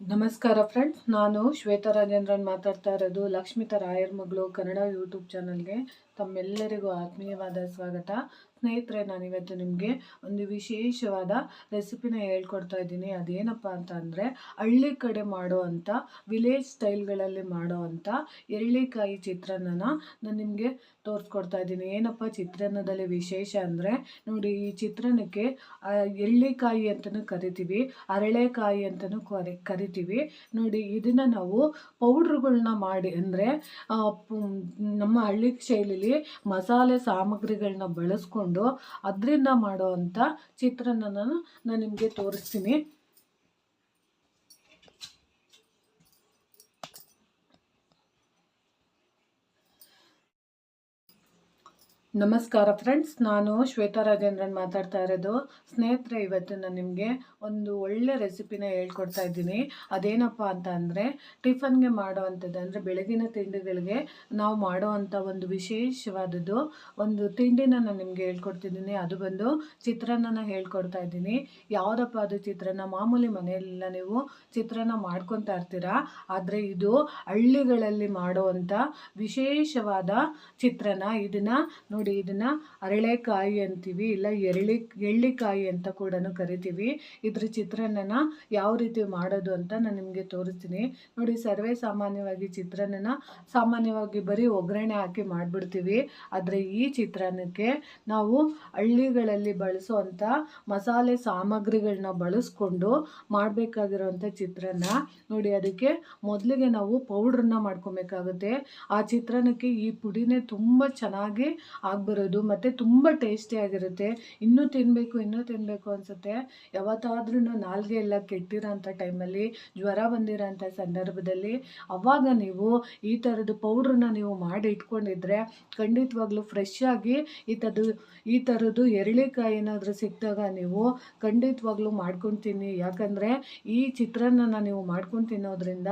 ನಮಸ್ಕಾರ ಫ್ರೆಂಡ್ಸ್ ನಾನು ಶ್ವೇತಾ ರಾಜೇಂದ್ರನ್ ಮಾತಾಡ್ತಾ ಇರೋದು ಲಕ್ಷ್ಮಿತಾ ರಾಯರ್ ಮಗಳು ಕನ್ನಡ ಯೂಟ್ಯೂಬ್ ಚಾನಲ್ಗೆ. ತಮ್ಮೆಲ್ಲರಿಗೂ ಆತ್ಮೀಯವಾದ ಸ್ವಾಗತ. ಸ್ನೇಹಿತರೆ, ನಾನಿವತ್ತು ನಿಮಗೆ ಒಂದು ವಿಶೇಷವಾದ ರೆಸಿಪಿನ ಹೇಳ್ಕೊಡ್ತಾ ಇದ್ದೀನಿ. ಅದೇನಪ್ಪ ಅಂತ ಅಂದರೆ, ಹಳ್ಳಿ ಕಡೆ ಮಾಡುವಂಥ ವಿಲೇಜ್ ಸ್ಟೈಲ್ಗಳಲ್ಲಿ ಮಾಡುವಂಥ ಎಳ್ಳಿಕಾಯಿ ಚಿತ್ರಾನ್ನನ ನಾನು ನಿಮಗೆ ತೋರಿಸ್ಕೊಡ್ತಾ ಇದ್ದೀನಿ. ಏನಪ್ಪ ಚಿತ್ರಾನ್ನದಲ್ಲಿ ವಿಶೇಷ ಅಂದರೆ, ನೋಡಿ ಈ ಚಿತ್ರಾನ್ನಕ್ಕೆ ಎಳ್ಳಿಕಾಯಿ ಅಂತಲೂ ಕರಿತೀವಿ ಅರಳೆಕಾಯಿ ಅಂತಲೂ ಕರಿ, ಕರಿತೀವಿ. ನೋಡಿ ಇದನ್ನು ನಾವು ಪೌಡ್ರುಗಳನ್ನ ಮಾಡಿ ಅಂದರೆ ನಮ್ಮ ಹಳ್ಳಿ ಶೈಲಿಲಿ ಮಸಾಲೆ ಸಾಮಗ್ರಿಗಳನ್ನ ಬಳಸ್ಕೊಂಡು ಅದರಿಂದ ಮಾಡುವಂಥ ಚಿತ್ರಾನ್ನ ನಾನು ನಿಮಗೆ ತೋರಿಸ್ತೀನಿ. ನಮಸ್ಕಾರ ಫ್ರೆಂಡ್ಸ್, ನಾನು ಶ್ವೇತಾ ರಾಜೇಂದ್ರನ್ ಮಾತಾಡ್ತಾ ಇರೋದು. ಸ್ನೇಹಿತರೆ, ಇವತ್ತು ನಾನು ನಿಮಗೆ ಒಂದು ಒಳ್ಳೆ ರೆಸಿಪಿನ ಹೇಳ್ಕೊಡ್ತಾ ಇದ್ದೀನಿ. ಅದೇನಪ್ಪ ಅಂತ ಅಂದರೆ, ಟಿಫನ್ಗೆ ಮಾಡೋವಂಥದ್ದು ಅಂದರೆ ಬೆಳಗಿನ ತಿಂಡಿಗಳಿಗೆ ನಾವು ಮಾಡೋವಂಥ ಒಂದು ವಿಶೇಷವಾದದ್ದು, ಒಂದು ತಿಂಡಿನ ನಾನು ನಿಮಗೆ ಹೇಳ್ಕೊಡ್ತಿದ್ದೀನಿ. ಅದು ಬಂದು ಚಿತ್ರಾನ್ನನ ಹೇಳ್ಕೊಡ್ತಾ ಇದ್ದೀನಿ. ಯಾವುದಪ್ಪ ಅದು ಚಿತ್ರಾನ್ನ? ಮಾಮೂಲಿ ಮನೆಯಲ್ಲೆಲ್ಲ ನೀವು ಚಿತ್ರಾನ್ನ ಮಾಡ್ಕೊತಾ ಇರ್ತೀರಾ? ಆದರೆ ಇದು ಹಳ್ಳಿಗಳಲ್ಲಿ ಮಾಡುವಂಥ ವಿಶೇಷವಾದ ಚಿತ್ರಾನ್ನ. ಇದನ್ನು ನೋಡಿ ಇದನ್ನು ಅರಳೆಕಾಯಿ ಅಂತೀವಿ, ಇಲ್ಲ ಎರಳಿ ಎಳ್ಳಿಕಾಯಿ ಅಂತ ಕೂಡ ಕರಿತೀವಿ. ಇದ್ರ ಚಿತ್ರಾನ್ನನ ಯಾವ ರೀತಿ ಮಾಡೋದು ಅಂತ ನಾನು ನಿಮಗೆ ತೋರಿಸ್ತೀನಿ. ನೋಡಿ ಸರ್ವೇ ಸಾಮಾನ್ಯವಾಗಿ ಚಿತ್ರಾನ್ನನ ಸಾಮಾನ್ಯವಾಗಿ ಬರೀ ಒಗ್ಗರಣೆ ಹಾಕಿ ಮಾಡಿಬಿಡ್ತೀವಿ. ಆದರೆ ಈ ಚಿತ್ರಾನ್ನಕ್ಕೆ ನಾವು ಹಳ್ಳಿಗಳಲ್ಲಿ ಬಳಸುವಂಥ ಮಸಾಲೆ ಸಾಮಗ್ರಿಗಳನ್ನ ಬಳಸ್ಕೊಂಡು ಮಾಡಬೇಕಾಗಿರೋವಂಥ ಚಿತ್ರಾನ್ನ. ನೋಡಿ ಅದಕ್ಕೆ ಮೊದಲಿಗೆ ನಾವು ಪೌಡ್ರನ್ನ ಮಾಡ್ಕೊಬೇಕಾಗುತ್ತೆ. ಆ ಚಿತ್ರಾನ್ನಕ್ಕೆ ಈ ಪುಡಿನೇ ತುಂಬ ಚೆನ್ನಾಗಿ ಆಗ್ಬರೋದು, ಮತ್ತು ತುಂಬ ಟೇಸ್ಟಿಯಾಗಿರುತ್ತೆ ಇನ್ನೂ ತಿನ್ನಬೇಕು ಇನ್ನೂ ತಿನ್ನಬೇಕು ಅನಿಸುತ್ತೆ. ಯಾವತ್ತಾದ್ರೂ ನಾಲ್ಗೆ ಎಲ್ಲ ಕೆಟ್ಟಿರೋಂಥ ಟೈಮಲ್ಲಿ, ಜ್ವರ ಬಂದಿರೋಂಥ ಸಂದರ್ಭದಲ್ಲಿ, ಅವಾಗ ನೀವು ಈ ಥರದ್ದು ಪೌಡ್ರನ್ನ ನೀವು ಮಾಡಿ ಇಟ್ಕೊಂಡಿದ್ರೆ, ಖಂಡಿತವಾಗ್ಲೂ ಫ್ರೆಶ್ ಆಗಿ ಈ ಥರದ್ದು ಈ ಥರದ್ದು ಎರಳಿಕಾಯಿ ಏನಾದರೂ ಸಿಕ್ಕಿದಾಗ ನೀವು ಖಂಡಿತವಾಗ್ಲೂ ಮಾಡ್ಕೊಂಡು ತಿನ್ನಿ. ಯಾಕಂದರೆ ಈ ಚಿತ್ರಾನ್ನನ ನೀವು ಮಾಡ್ಕೊಂಡು ತಿನ್ನೋದ್ರಿಂದ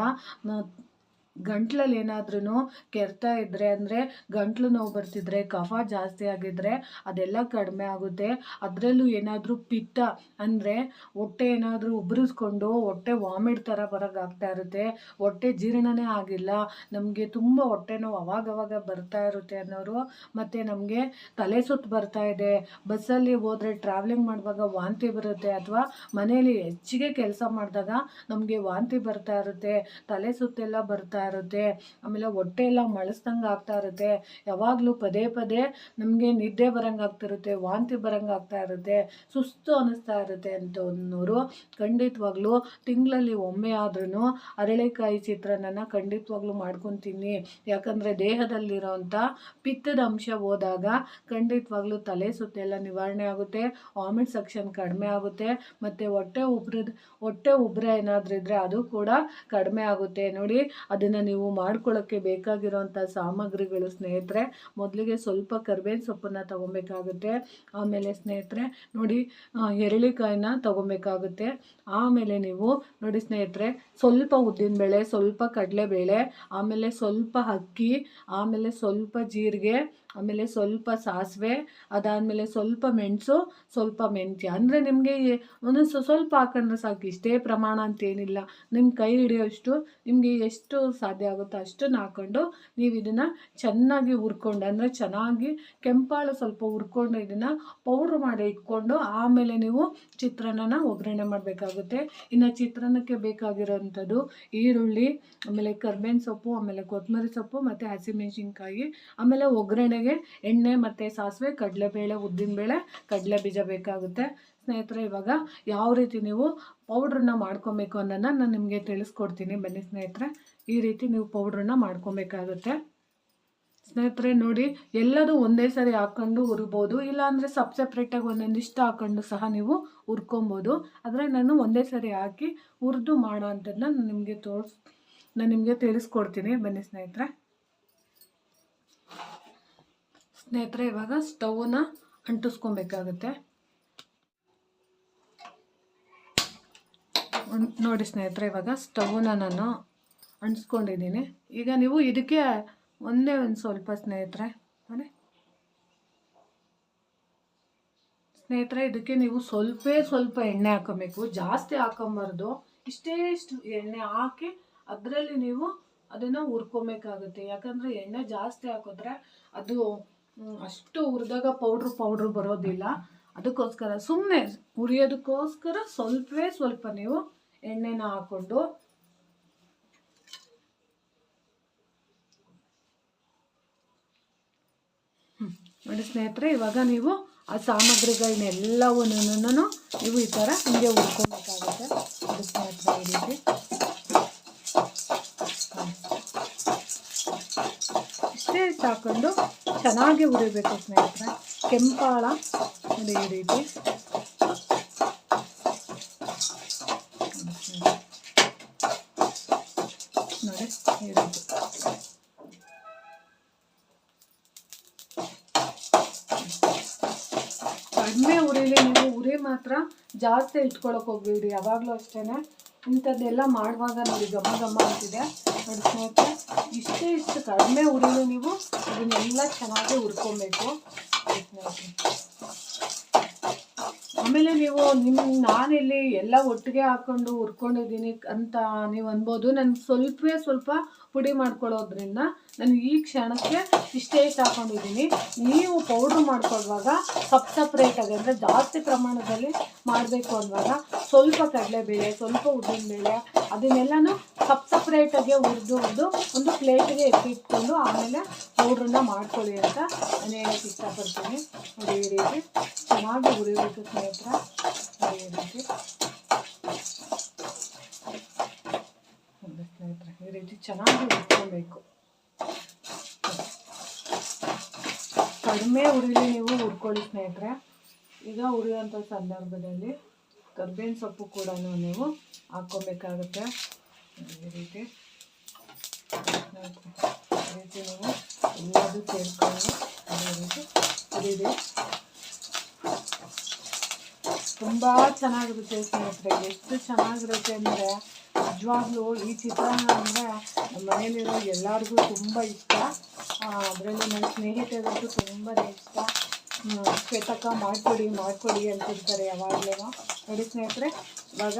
ಗಂಟ್ಲಲ್ಲಿ ಏನಾದ್ರೂ ಕೆರ್ತಾ ಇದ್ದರೆ ಅಂದರೆ ಗಂಟ್ಲು ನೋವು ಬರ್ತಿದ್ರೆ, ಕಫ ಜಾಸ್ತಿ ಆಗಿದ್ರೆ ಅದೆಲ್ಲ ಕಡಿಮೆ ಆಗುತ್ತೆ. ಅದರಲ್ಲೂ ಏನಾದರೂ ಪಿತ್ತ ಅಂದರೆ ಹೊಟ್ಟೆ ಏನಾದರೂ ಉಬ್ರಿಸ್ಕೊಂಡು ಹೊಟ್ಟೆ ವಾಮಿಟ್ ಥರ ಬರೋಕ್ಕಾಗ್ತಾ ಇರುತ್ತೆ. ಹೊಟ್ಟೆ ಜೀರ್ಣನೇ ಆಗಿಲ್ಲ. ನಮಗೆ ತುಂಬ ಹೊಟ್ಟೆ ನೋವು ಅವಾಗವಾಗ ಬರ್ತಾ ಇರುತ್ತೆ ಅನ್ನೋರು. ಮತ್ತು ನಮಗೆ ತಲೆ ಸುತ್ತು ಬರ್ತಾ ಇದೆ. ಬಸ್ಸಲ್ಲಿ ಹೋದರೆ ಟ್ರಾವೆಲಿಂಗ್ ಮಾಡುವಾಗ ವಾಂತಿ ಬರುತ್ತೆ ಅಥವಾ ಮನೆಯಲ್ಲಿ ಹೆಚ್ಚಿಗೆ ಕೆಲಸ ಮಾಡಿದಾಗ ನಮಗೆ ವಾಂತಿ ಬರ್ತಾ ಇರುತ್ತೆ. ತಲೆ ಸುತ್ತೆಲ್ಲ ಬರ್ತಾ ಇರುತ್ತೆ ಆಮೇಲೆ ಹೊಟ್ಟೆ ಎಲ್ಲ ಮಳಸ್ದಂಗೆ ಆಗ್ತಾ ಇರುತ್ತೆ ಯಾವಾಗಲೂ ಪದೇ ಪದೇ ನಮಗೆ ನಿದ್ದೆ ಬರಂಗೆ ಆಗ್ತಿರುತ್ತೆ, ವಾಂತಿ ಬರಂಗೆ ಆಗ್ತಾ ಇರುತ್ತೆ ಸುಸ್ತು ಅನ್ನಿಸ್ತಾ ಇರುತ್ತೆ ಅಂತ ಅನ್ನೋರು ಖಂಡಿತವಾಗ್ಲೂ ತಿಂಗಳಲ್ಲಿ ಒಮ್ಮೆ ಆದ್ರೂ ಅರಳೆಕಾಯಿ ಚಿತ್ರಾನ್ನ ಖಂಡಿತವಾಗ್ಲೂ ಮಾಡ್ಕೊಂಡು ತಿನ್ನಿ ಯಾಕಂದರೆ ದೇಹದಲ್ಲಿರೋಂಥ ಪಿತ್ತದ ಅಂಶ ಹೋದಾಗ ಖಂಡಿತವಾಗ್ಲೂ ತಲೆ ಸುತ್ತೆಲ್ಲ ನಿವಾರಣೆ ಆಗುತ್ತೆ, ವಾಮಿಟ್ ಸೆಕ್ಷನ್ ಕಡಿಮೆ ಆಗುತ್ತೆ, ಮತ್ತು ಹೊಟ್ಟೆ ಉಬ್ರದ, ಹೊಟ್ಟೆ ಉಬ್ರ ಏನಾದರೂ ಇದ್ದರೆ ಅದು ಕೂಡ ಕಡಿಮೆ ಆಗುತ್ತೆ. ನೋಡಿ, ಅದನ್ನು ನೀವು ಮಾಡ್ಕೊಳ್ಳೋಕ್ಕೆ ಬೇಕಾಗಿರೋಂಥ ಸಾಮಗ್ರಿಗಳು ಸ್ನೇಹಿತರೆ, ಮೊದಲಿಗೆ ಸ್ವಲ್ಪ ಕರ್ಬೇವಿನ ಸೊಪ್ಪನ್ನು ತೊಗೊಬೇಕಾಗುತ್ತೆ. ಆಮೇಲೆ ಸ್ನೇಹಿತರೆ, ನೋಡಿ ಎರಳಿಕಾಯಿನ ತೊಗೊಬೇಕಾಗುತ್ತೆ. ಆಮೇಲೆ ನೀವು, ನೋಡಿ ಸ್ನೇಹಿತರೆ, ಸ್ವಲ್ಪ ಉದ್ದಿನಬೇಳೆ ಸ್ವಲ್ಪ ಕಡಲೆಬೇಳೆ, ಆಮೇಲೆ ಸ್ವಲ್ಪ ಅಕ್ಕಿ, ಆಮೇಲೆ ಸ್ವಲ್ಪ ಜೀರಿಗೆ ಆಮೇಲೆ ಸ್ವಲ್ಪ ಸಾಸಿವೆ, ಅದಾದಮೇಲೆ ಸ್ವಲ್ಪ ಮೆಣಸು, ಸ್ವಲ್ಪ ಮೆಂತ್ಯ. ಅಂದರೆ ನಿಮಗೆ ಒಂದೊಂದು ಸ್ವ- ಸ್ವಲ್ಪ ಹಾಕೊಂಡ್ರೆ ಸಾಕು, ಇಷ್ಟೇ ಪ್ರಮಾಣ ಅಂತೇನಿಲ್ಲ. ನಿಮ್ಮ ಕೈ ಹಿಡಿಯೋಷ್ಟು ನಿಮಗೆ ಎಷ್ಟು ಸಾಧ್ಯ ಆಗುತ್ತೋ ಅಷ್ಟನ್ನು ಹಾಕ್ಕೊಂಡು ನೀವು ಇದನ್ನು ಚೆನ್ನಾಗಿ ಹುರ್ಕೊಂಡು, ಅಂದರೆ ಚೆನ್ನಾಗಿ ಕೆಂಪಾಳು ಸ್ವಲ್ಪ ಹುರ್ಕೊಂಡು ಇದನ್ನು ಪೌಡ್ರ್ ಮಾಡಿ ಇಟ್ಕೊಂಡು ಆಮೇಲೆ ನೀವು ಚಿತ್ರಾನ್ನನ ಒಗ್ಗರಣೆ ಮಾಡಬೇಕಾಗುತ್ತೆ. ಇನ್ನು ಚಿತ್ರಾನ್ನಕ್ಕೆ ಬೇಕಾಗಿರೋವಂಥದ್ದು ಈರುಳ್ಳಿ, ಆಮೇಲೆ ಕರ್ಬೇವಿನ ಸೊಪ್ಪು, ಆಮೇಲೆ ಕೊತ್ತಂಬರಿ ಸೊಪ್ಪು, ಮತ್ತು ಹಸಿಮೆಣಸಿನ್ಕಾಯಿ, ಆಮೇಲೆ ಒಗ್ಗರಣೆಗೆ ಎಣ್ಣೆ ಮತ್ತು ಸಾಸಿವೆ, ಕಡಲೆಬೇಳೆ, ಉದ್ದಿನಬೇಳೆ, ಕಡಲೆ ಬೀಜ ಬೇಕಾಗುತ್ತೆ. ಸ್ನೇಹಿತರೆ, ಇವಾಗ ಯಾವ ರೀತಿ ನೀವು ಪೌಡ್ರನ್ನ ಮಾಡ್ಕೊಬೇಕು ಅನ್ನೋದನ್ನ ನಾನು ನಿಮಗೆ ತಿಳಿಸ್ಕೊಡ್ತೀನಿ. ಬನ್ನಿ ಸ್ನೇಹಿತರೆ, ಈ ರೀತಿ ನೀವು ಪೌಡ್ರನ್ನ ಮಾಡ್ಕೊಬೇಕಾಗುತ್ತೆ. ಸ್ನೇಹಿತರೆ, ನೋಡಿ, ಎಲ್ಲದೂ ಒಂದೇ ಸರಿ ಹಾಕ್ಕೊಂಡು ಹುರ್ಬೋದು. ಇಲ್ಲಾಂದರೆ ಸಪ್ ಸಪ್ರೇಟಾಗಿ ಒಂದೊಂದಿಷ್ಟು ಹಾಕ್ಕೊಂಡು ಸಹ ನೀವು ಹುರ್ಕೊಬೋದು. ಆದರೆ ನಾನು ಒಂದೇ ಸರಿ ಹಾಕಿ ಹುರಿದು ಮಾಡೋ ಅಂಥದ್ದನ್ನ ನಾನು ನಿಮಗೆ ತೋರಿಸ್, ನಾನು ನಿಮಗೆ ತಿಳಿಸ್ಕೊಡ್ತೀನಿ. ಬನ್ನಿ ಸ್ನೇಹಿತರೆ. ಸ್ನೇಹಿತರೆ, ಇವಾಗ ಸ್ಟವ್ನ ಅಂಟಿಸ್ಕೊಬೇಕಾಗುತ್ತೆ. ನೋಡಿ ಸ್ನೇಹಿತರೆ, ಇವಾಗ ಸ್ಟವ್ನ ನಾನು ಅಂಟಿಸ್ಕೊಂಡಿದ್ದೀನಿ. ಈಗ ನೀವು ಇದಕ್ಕೆ ಒಂದೇ ಒಂದು ಸ್ವಲ್ಪ ಸ್ನೇಹಿತರೆ ನೋಡಿ ಸ್ನೇಹಿತರೆ, ಇದಕ್ಕೆ ನೀವು ಸ್ವಲ್ಪ ಸ್ವಲ್ಪ ಎಣ್ಣೆ ಹಾಕೋಬೇಕು. ಜಾಸ್ತಿ ಹಾಕೊಂಬಾರ್ದು. ಇಷ್ಟೇ ಇಷ್ಟು ಎಣ್ಣೆ ಹಾಕಿ ಅದರಲ್ಲಿ ನೀವು ಅದನ್ನು ಹುರ್ಕೊಬೇಕಾಗುತ್ತೆ. ಯಾಕಂದರೆ ಎಣ್ಣೆ ಜಾಸ್ತಿ ಹಾಕಿದ್ರೆ ಅದು ಅಷ್ಟು ಹುರಿದಾಗ ಪೌಡ್ರ್ ಪೌಡ್ರ್ ಬರೋದಿಲ್ಲ ಅದಕ್ಕೋಸ್ಕರ ಸುಮ್ಮನೆ ಹುರಿಯೋದಕ್ಕೋಸ್ಕರ ಸ್ವಲ್ಪವೇ ಸ್ವಲ್ಪ ನೀವು ಎಣ್ಣೆನ ಹಾಕ್ಕೊಂಡು. ನೋಡಿ ಸ್ನೇಹಿತರೆ, ಇವಾಗ ನೀವು ಆ ಸಾಮಗ್ರಿಗಳನ್ನೆಲ್ಲವನ್ನೂ ನೀವು ಈ ಥರ ಹಿಂಗೆ ಹುರ್ಕೊಬೇಕಾಗುತ್ತೆ ಅದು ಸ್ನೇಹಿತರೆ, ಈ ಇಷ್ಟೇ ಹಾಕೊಂಡು ಚೆನ್ನಾಗಿ ಹುರಿಬೇಕು ಸ್ನೇಹಿತರೆ. ಕೆಂಪಾಳ ನೋಡಿ ಈ ರೀತಿ. ಕಡಿಮೆ ಉರಿಲಿ ನೀವು ಉರಿ ಮಾತ್ರ ಜಾಸ್ತಿ ಇಟ್ಕೊಳಕ್ ಹೋಗ್ಬೇಡಿ. ಯಾವಾಗಲೂ ಅಷ್ಟೇನೆ ಇಂಥದ್ದೆಲ್ಲ ಮಾಡುವಾಗ ನೋಡಿ ಘಮ ಘಮ ಅಂತಿದೆ. ನೋಡಿ ಸ್ನೇಹಿತರೆ ಇಷ್ಟೇ ಇಷ್ಟು. ಕಡಿಮೆ ಉರಿಲು ನೀವು ಅದನ್ನೆಲ್ಲ ಚೆನ್ನಾಗಿ ಹುರ್ಕೊಬೇಕು. ಆಮೇಲೆ ನೀವು ನಿಮ್ಮ ನಾನಿಲ್ಲಿ ಎಲ್ಲ ಒಟ್ಟಿಗೆ ಹಾಕೊಂಡು ಹುರ್ಕೊಂಡಿದ್ದೀನಿ ಅಂತ ನೀವು ಅನ್ಬೋದು. ನನ್ಗೆ ಸ್ವಲ್ಪವೇ ಸ್ವಲ್ಪ ಪುಡಿ ಮಾಡ್ಕೊಳ್ಳೋದ್ರಿಂದ ನಾನು ಈ ಕ್ಷಣಕ್ಕೆ ಇಷ್ಟೇ ಇಷ್ಟ ಹಾಕೊಂಡಿದ್ದೀನಿ ನೀವು ಪೌಡ್ರ್ ಮಾಡ್ಕೊಳ್ಳುವಾಗ ಸಪ್ ಸಪ್ರೇಟಾಗಿ ಅಂದರೆ ಜಾಸ್ತಿ ಪ್ರಮಾಣದಲ್ಲಿ ಮಾಡಬೇಕು ಅಂದಾಗ ಸ್ವಲ್ಪ ಕಡಲೆಬೇಳೆ ಸ್ವಲ್ಪ ಉದ್ದಿನ ಬೇಳೆ ಅದನ್ನೆಲ್ಲನೂ ಸಪ್ ಸಪ್ರೇಟಾಗಿ ಹುರಿದು ಹುರಿದು ಒಂದು ಪ್ಲೇಟಿಗೆ ಎತ್ತಿಟ್ಕೊಂಡು ಆಮೇಲೆ ಪೌಡ್ರನ್ನ ಮಾಡ್ಕೊಳ್ಳಿ ಅಂತ ನಾನು ಹೇಳಕ್ಕೆ ಇಷ್ಟಪಡ್ತೀನಿ. ನೋಡಿ ರೀತಿ ಚೆನ್ನಾಗಿ ಹುರಿಬೇಕು ಸ್ನೇಹಿತರ. ಈ ರೀತಿ. ಈ ರೀತಿ ಚೆನ್ನಾಗಿ ಹುರ್ಕೊಬೇಕು. ಕಡಿಮೆ ಉರಿಲಿ ನೀವು ಹುರ್ಕೊಳ್ಳಿ ಸ್ನೇಹಿತರೆ. ಈಗ ಉರಿಯುವಂಥ ಸಂದರ್ಭದಲ್ಲಿ ಕರ್ಬೇವಿನ ಸೊಪ್ಪು ಕೂಡ ನೀವು ಹಾಕ್ಕೋಬೇಕಾಗುತ್ತೆ. ಈ ರೀತಿ. ಈ ರೀತಿ ನೀವು ಎಲ್ಲದೂ ಸೇರಿಕೊಂಡು ಅದೇ ರೀತಿ ಹುರಿರಿ. ತುಂಬ ಚೆನ್ನಾಗಿರುತ್ತೆ ಸ್ನೇಹಿತರೆ. ಎಷ್ಟು ಚೆನ್ನಾಗಿರುತ್ತೆ ಅಂದರೆ ನಿಜವಾಗ್ಲೂ ಈ ಚಿತ್ರಾನ್ನ ಅಂದರೆ ಮನೇಲಿರೋ ಎಲ್ಲರಿಗೂ ತುಂಬ ಇಷ್ಟ. ಅದರಲ್ಲೂ ನನ್ನ ಸ್ನೇಹಿತರಿಗೂ ತುಂಬಾ ಇಷ್ಟ. ಶ್ವೇತಕ ಮಾಡಿಕೊಡಿ ಮಾಡಿಕೊಡಿ ಅಂತಿರ್ತಾರೆ ಯಾವಾಗಲೂ ನೋಡಿ ಸ್ನೇಹಿತರೆ, ಇವಾಗ